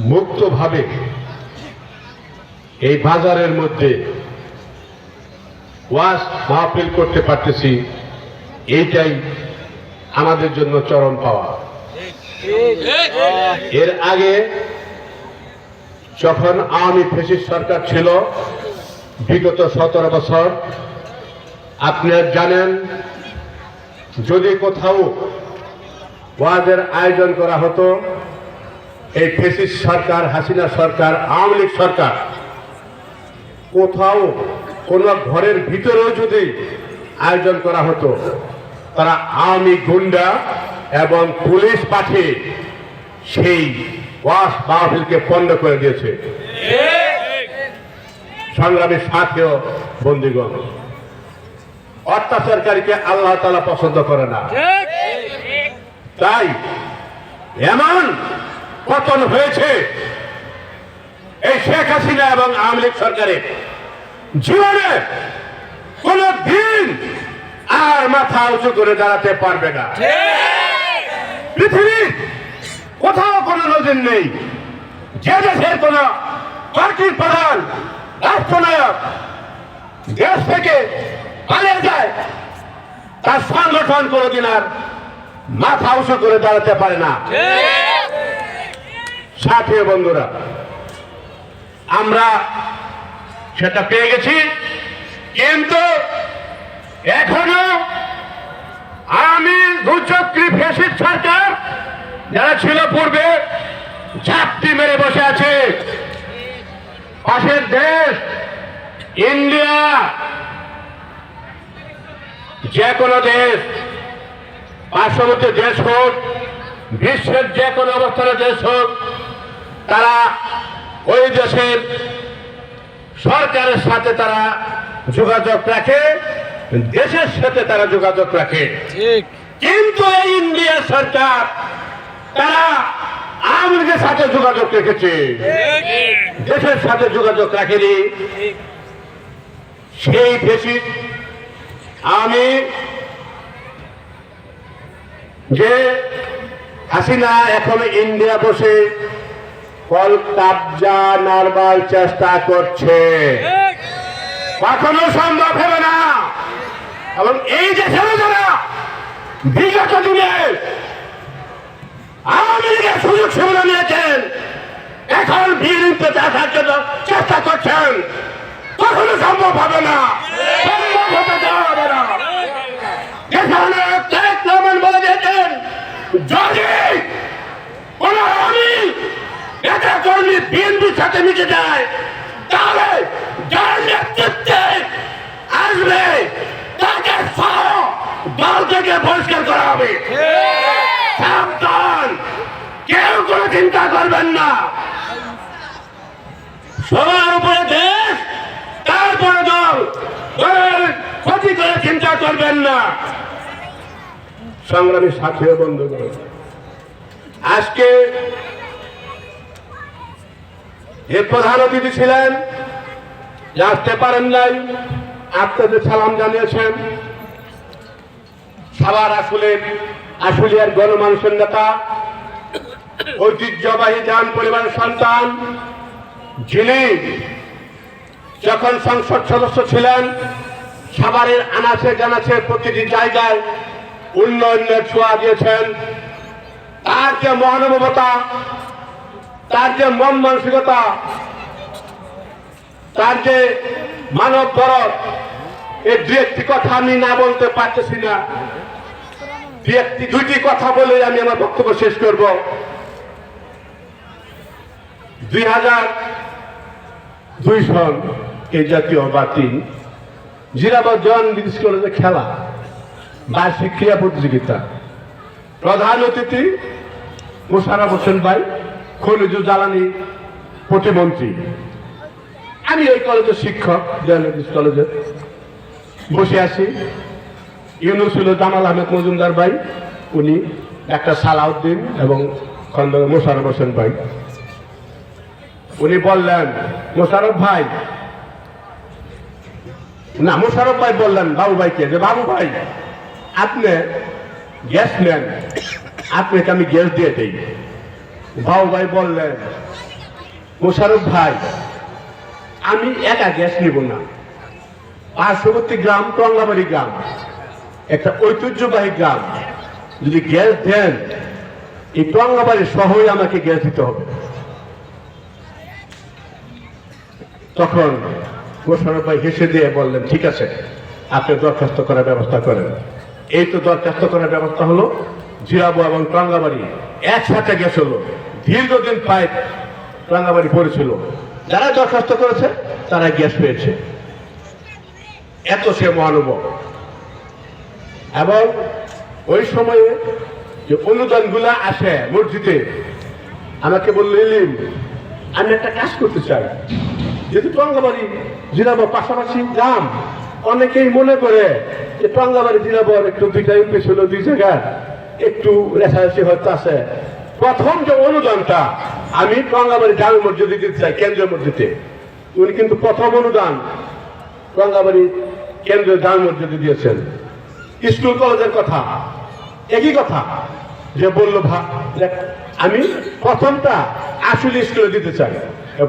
মুক্তভাবে এই বাজারের মধ্যে ওয়াজ মাহফিল করতে পারতেছি, এইটাই আমাদের জন্য চরম পাওয়া। এর আগে যখন আওয়ামী ফেসিস সরকার ছিল, বিগত সতেরো বছর আপনারা জানেন, যদি কোথাও ওয়াজের আয়োজন করা হতো এই ফেসিস সরকার হাসিনা সরকার আওয়ামী লীগ সরকার কোথাও কোন ঘরের ভিতরেও যদি আয়োজন করা হতো তারা আওয়ামী গুন্ডা এবং পুলিশ পাঠিয়ে সেই ওয়াস মাহফিলকে পণ্ড করে দিয়েছে। সংগ্রামের সাথেও বন্দিগণ অত্যাচারকারীকে আল্লাহ তালা পছন্দ করে না। তাই এমন পতন হয়েছে। এই শেখ হাসিনা এবং আওয়ামী লীগ সরকারের জীবনে কোন দিন আর মাথা উঁচু করে দাঁড়াতে পারবে না। পৃথিবীর কোথাও কোনো নজির নেই। যে দেশের কোন পার্টির প্রধান, রাষ্ট্রনায়ক দেশ থেকে পালিয়ে যায়, তার সংগঠন কোনোদিন আর মাথা উঁচু করে দাঁড়াতে পারে না। সাথী বন্ধুরা, আমরা সেটা পেয়ে গেছি। কিন্তু এখনও আমি দুচক্রী ফেসির সরকার যারা ছিল পূর্বে, ঝাপটি মেরে বসে আছে। পাশের দেশ, ইন্ডিয়া, যে কোনো দেশ, পার্শ্ববর্তী দেশ হোক, বিশ্বের যে কোনো অবস্থানের দেশ হোক তারা ওই দেশের সরকারের সাথে তারা যোগাযোগ রাখে দেশের সাথে তারা যোগাযোগ রাখে। কিন্তু এই ইন্ডিয়া সরকার তারা আওয়ামী সাথে যোগাযোগ রেখেছে। দেশের সাথে যোগাযোগ রাখেনি। সেই বেশি আমি যে হাসিনা এখন ইন্ডিয়া বসে কল কাবজা নারবার চেষ্টা করছে। কখনো সম্ভব হবে না। এবং এই যে ছেলেরা বিগত দিনে আওয়ামী লীগের সুযোগ সুবিধা নিয়েছেন, এখন বিএনপিতে আসার জন্য চেষ্টা করছেন। কখনো সম্ভব হবে না। সম্ভব হতে দেওয়া হবে না এখানে তারেক রহমান বলে দিয়েছেন যদি কোন আমি নেতা কর্মী সাথে যায় তাহলে যার নেতৃত্বে আসবে, তাকে দল থেকে বহিষ্কার করা হবে। কেউ কোনো চিন্তা করবেন না। সবার উপরে দেশ, তারপরে দল ক্ষতি করে চিন্তা করবেন না। সংগ্রামী সাথী আজকে যে প্রধান অতিথি ছিলেন আসতে পারেন নাই আপনাদের সালাম জানিয়েছেন, সাবার আসলের আশুলিয়ার গণমানুষের নেতা, ঐতিহ্যবাহী যান পরিবারের সন্তান, যিনি যখন সংসদ সদস্য ছিলেন সাভারের আনাচে জানাচে প্রতিটি জায়গায় উন্নয়নের ছোঁয়া দিয়েছেন। তার যে মহানুভবতা তার যে মন মানসিকতা, তার যে মানব দরদ এই দু একটি কথা আমি না বলতে পারতেছি না। দু একটি, দুইটি কথা বলে আমি আমার বক্তব্য শেষ করব। দুই হাজার দুই সন এই জাতীয় বাতি জিরাবাদ জন ব্রিটিশ কলেজে খেলা, বার্ষিক ক্রীড়া প্রতিযোগিতা। প্রধান অতিথি মোশারফ হোসেন ভাই। খনিজ জ্বালানি প্রতিমন্ত্রী। আমি এই কলেজের শিক্ষক কলেজে বসে আছি। ইউনুস হল জামাল আহমেদ মজুমদার ভাই, উনি একটা সালাউদ্দিন এবং খন্ড মোশারফ হোসেন ভাই। উনি বললেন মোশারফ ভাই। না মোশারফ ভাই বললেন, বাবু ভাইকে। যে, বাবু ভাই, আপনি গ্যাস নেন। আপনাকে আমি গ্যাস দিয়ে দিই? বাউ ভাই বললেন মোশারফ ভাই, আমি একা গ্যাস নিব না। পার্শ্ববর্তী গ্রাম, টঙ্গাবাড়ি গ্রাম, একটা ঐতিহ্যবাহী গ্রাম। যদি গ্যাস দেন, এই টঙ্গাবাড়ি শহরে আমাকে গ্যাস দিতে হবে। তখন মোশারফ ভাই হেসে দিয়ে বললেন, ঠিক আছে, আপনি দরখাস্ত করার ব্যবস্থা করেন। এই তো দরখাস্ত করার ব্যবস্থা হলো। জিরাবো এবং টঙ্গাবাড়ি একসাথে হলো দীর্ঘদিন পাইপ টঙ্গাবাড়ি পড়েছিল। যারা দরখাস্ত করেছে, তারা গ্যাস পেয়েছে। এত সে মহানুভব। এবং ওই সময়ে যে অনুদানগুলা আসে মসজিদে, আমাকে বলল আমি একটা কাজ করতে চাই। যেহেতু টঙ্গাবাড়ি জিরাবো পাশাপাশি গ্রাম, অনেকেই মনে করে যে টঙ্গাবাড়ি জিরাবর একটু দুইটা ইউপি ছিল দুই জায়গা একটু রেসারেসি হয়তো আছে। প্রথম যে অনুদানটা, আমি টঙ্গাবাড়ি জামে মসজিদে দিতে চাই, কেন্দ্রীয় মসজিদে। উনি কিন্তু প্রথম অনুদান টঙ্গাবাড়ি কেন্দ্রীয় জামে মসজিদে দিয়েছেন। স্কুল কলেজের কথা, একই কথা। যে বলল আমি প্রথমটা আসল স্কুলে দিতে চাই।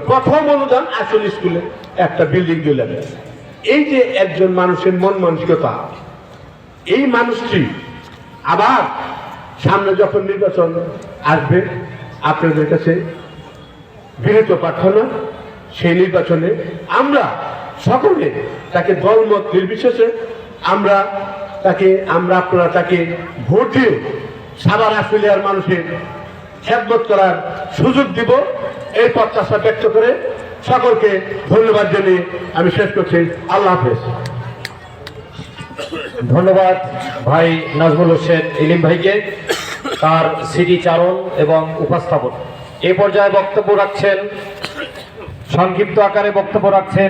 প্রথম অনুদান আসল স্কুলে একটা বিল্ডিং দিলেন। এই যে একজন মানুষের মন মানসিকতা, এই মানুষটি আবার সামনে যখন নির্বাচন আসবে, আপনাদের কাছে বিনীত প্রার্থনা, সেই নির্বাচনে আমরা সকলে তাকে দলমত নির্বিশেষে আমরা তাকে, আমরা আপনারা তাকে ভোট দিয়ে সাবার আশুলিয়ার মানুষের খেদমত করার সুযোগ দিব। এই প্রত্যাশা ব্যক্ত করে সকলকে ধন্যবাদ জানিয়ে আমি শেষ করছি। আল্লাহ হাফেজ। ধন্যবাদ ভাই নাজমুল হোসেন ইলিম ভাইকে, তার স্মৃতিচারণ এবং উপস্থাপন। এ পর্যায়ে বক্তব্য রাখছেন, সংক্ষিপ্ত আকারে বক্তব্য রাখছেন